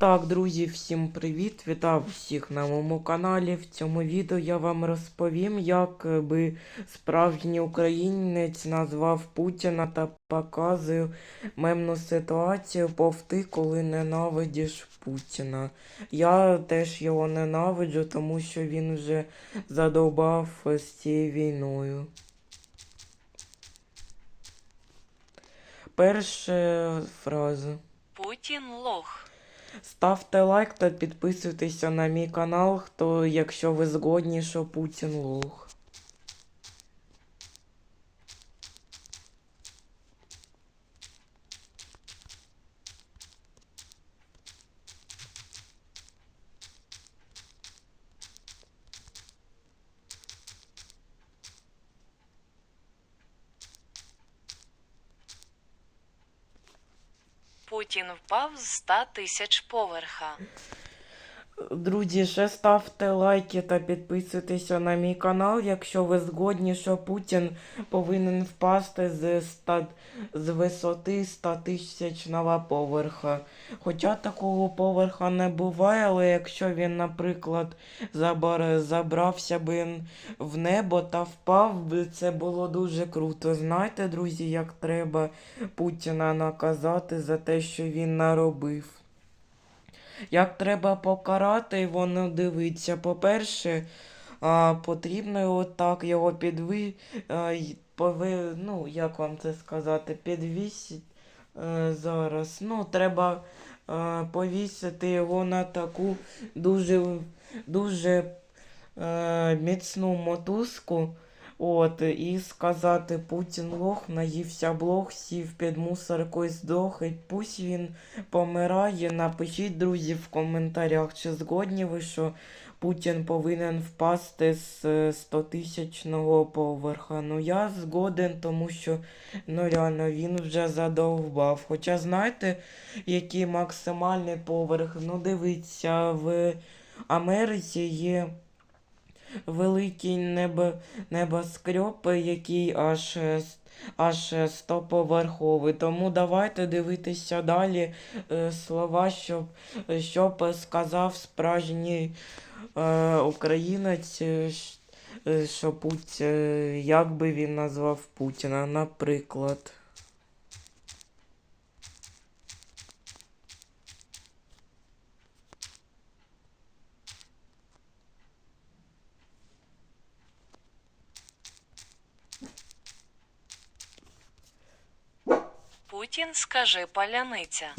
Так, друзі, всім привіт! Вітаю всіх на моєму каналі. В цьому відео я вам розповім, як е, би справжній українець назвав Путіна та показую мемну ситуацію повти, коли ненавидиш Путіна. Я теж його ненавиджу, тому що він вже задовбав з цією війною. Перша фраза. Путін лох. Ставте лайк та підписуйтеся на мій канал, хто, якщо ви згодні, що Путін лох. Путін впав з 100 тисяч поверха. Друзі, ще ставте лайки та підписуйтеся на мій канал, якщо ви згодні, що Путін повинен впасти з, ста... з висоти 100 тисячного поверха. Хоча такого поверха не буває, але якщо він, наприклад, забар... забрався би в небо та впав би, це було дуже круто. Знаєте, друзі, як треба Путіна наказати за те, що він наробив. Як треба покарати, воно дивиться. По-перше, потрібно його так його підви... пови... ну, як вам це сказати, підвісить е, зараз. Ну, треба повісити його на таку дуже, дуже е, міцну мотузку. От, і сказати Путін лох, наївся блох, сів під мусоркою здох, і пусть він помирає. Напишіть, друзі, в коментарях, чи згодні ви, що Путін повинен впасти з е, 100-тисячного поверха. Ну я згоден, тому що ну реально він вже задовбав. Хоча знаєте, який максимальний поверх? Ну дивіться, в Америці є великий небо, небоскреб, який аж, аж стоповерховий. Тому давайте дивитися далі е, слова, щоб, щоб сказав справжній е, українець, е, е, що Путь, е, як би він назвав Путіна, наприклад. Путін скажи паляниця.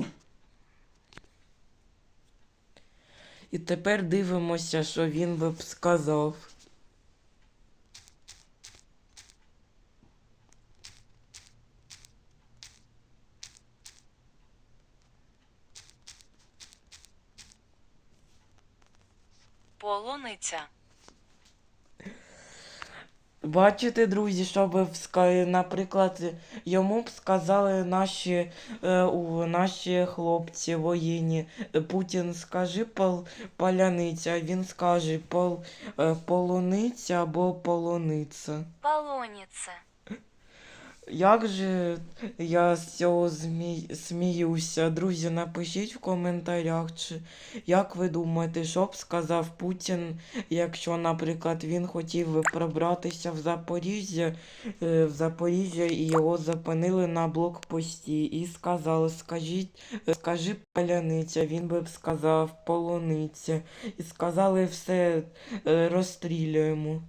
І тепер дивимося, що він би б сказав. Полуниця. Бачите, друзі, щоб, наприклад, йому б сказали наші, е, наші хлопці воєнні, е, Путін скажи пол, поляниця, він скаже пол, е, полуниця або полуниця. Полуниця. Як же я з цього змі... сміюся? Друзі, напишіть в коментарях, чи як ви думаєте, що б сказав Путін, якщо, наприклад, він хотів пробратися в Запоріжжя, е, в Запоріжжя і його зупинили на блокпості і сказали, скажіть, е, скажи паляниця, він би б сказав полуниця. І сказали все, е, розстрілюємо.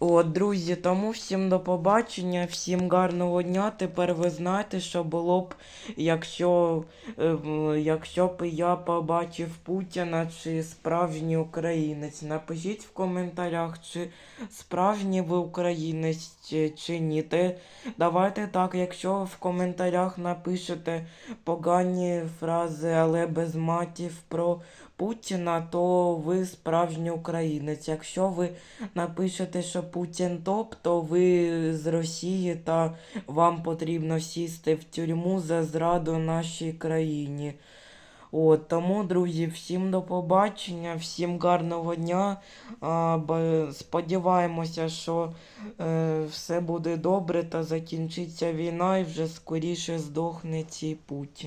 От, друзі, тому всім до побачення, всім гарного дня. Тепер ви знаєте, що було б, якщо, е, якщо б я побачив Путіна чи справжній українець. Напишіть в коментарях, чи справжній ви українець чи, ні. Те, давайте так, якщо в коментарях напишете погані фрази, але без матів про Путіна, то ви справжній українець. Якщо ви напишете, що Путін топ, то ви з Росії та вам потрібно сісти в тюрму за зраду нашій країні. От, тому, друзі, всім до побачення, всім гарного дня. Сподіваємося, що е, все буде добре та закінчиться війна і вже скоріше здохне цей Путін.